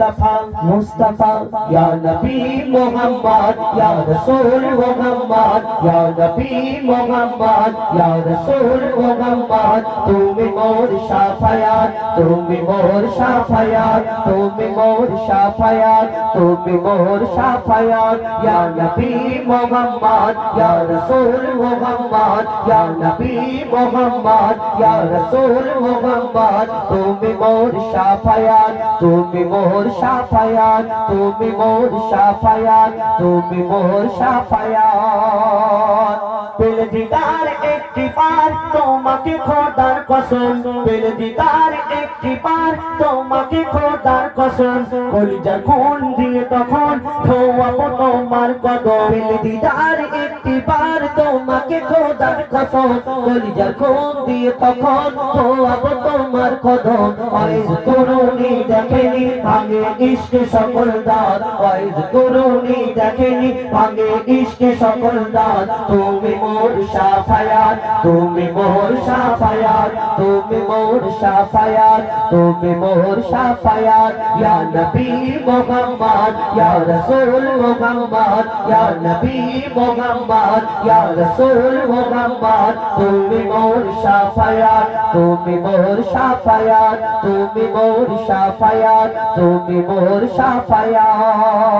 মুস্তাফা मुस्तफ़ा, या नबी मोहम्मद, या रसूल मोहम्मद, या नबी मोहम्मद, या रसूल मोहम्मद, तुम मोर शाफयात, तुम मोर शाफयात, तुम मोर शाफयात, तुम मोर शाफयात, या नबी मोहम्मद, या रसूल मोहम्मद, या नबी मोहम्मद, या रसूल मोहम्मद, तुम मोर शाफयात, तुम मोर शाफयात শাফায়াত তুমি মোর সাফায়াত, তুমি মোর সাফায়াত। পেল দিদার একটি পার, তোমাকে খোদার কসম। পেল দিদার একটি পার, তোমাকে খোদার কসম। কলিজা খুন দিয়ে তখন ধোয়াবো তোমার কদম। পেল দিদার একটি পার তোমাকে খোদার কসম কলিজা খুন দিয়ে তখন ধোয়াবো তোমার কদম। আইজ করুনি দেখেনি, ভাঙে ইশকে সকল দাঁত। আইজ করুনি দেখেনি, ভাঙে ইশকে সকল দাঁত। তুমি মোর শাফায়াত তুমি মোর শাফায়াত তুমি মোর শাফায়াত তুমি মোর শাফায়াত ইয়া নবী মুহাম্মদ, ইয়া রাসূল মুহাম্মদ, ইয়া নবী মুহাম্মদ। সাফায়াত ইয়া রাসূল মুহাম্মদ, তুমি মোর সাফায়াত, তুমি মোর সাফায়াত, তুমি মোর সাফায়াত, তুমি মোর সাফায়াত।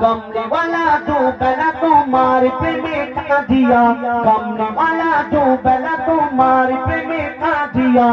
কমলিওয়ালা তো বেলা তোমার প্রেমে কাঁদিয়া কামলিওয়ালা দুবেলা তোমার প্রেমে কাঁদিয়া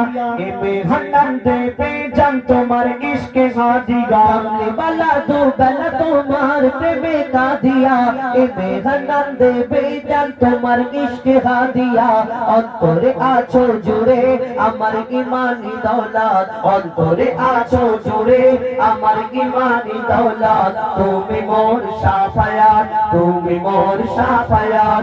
এমে হন্ডন দেবে জান তোমার ইশকে হাদিয়া কামলিওয়ালা দুবেলা তোমার প্রেমে কাঁদিয়া এমে হন্ডন দেবে জান তোমার ইশকে হাদিয়া অন্তরে আছো জুড়ে আমার ইমানি দৌলত অন্তরে আছো জুড়ে আমার ইমানি দৌলত তুমি মোর সাফায়াত তুমি মোর Safayat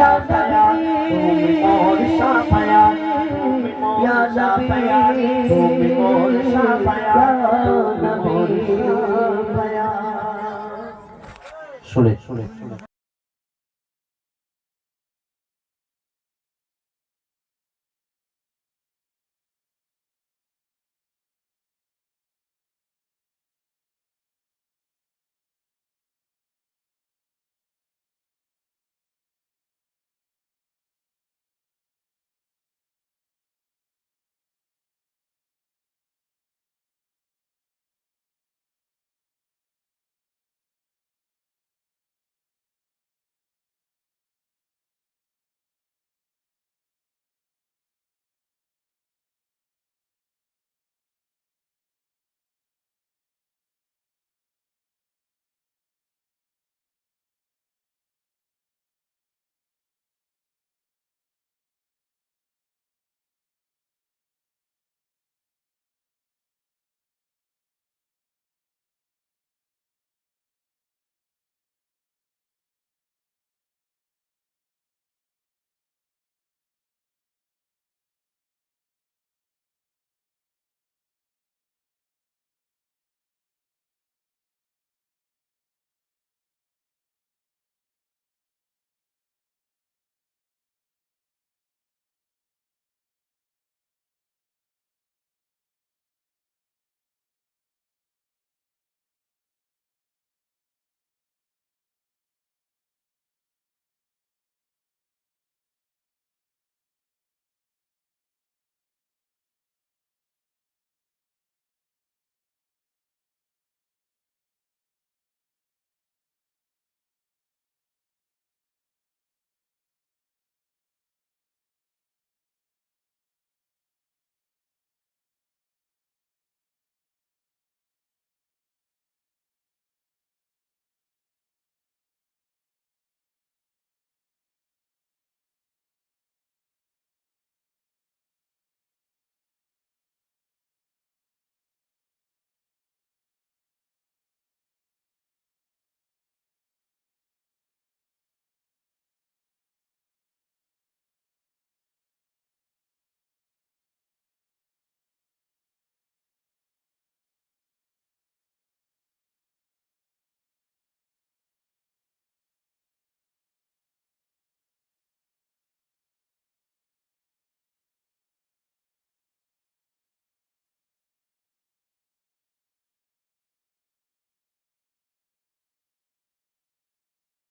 Ya Nabi Shafayan Ya Nabi Ya Nabi Shafayan Sulit, sulit.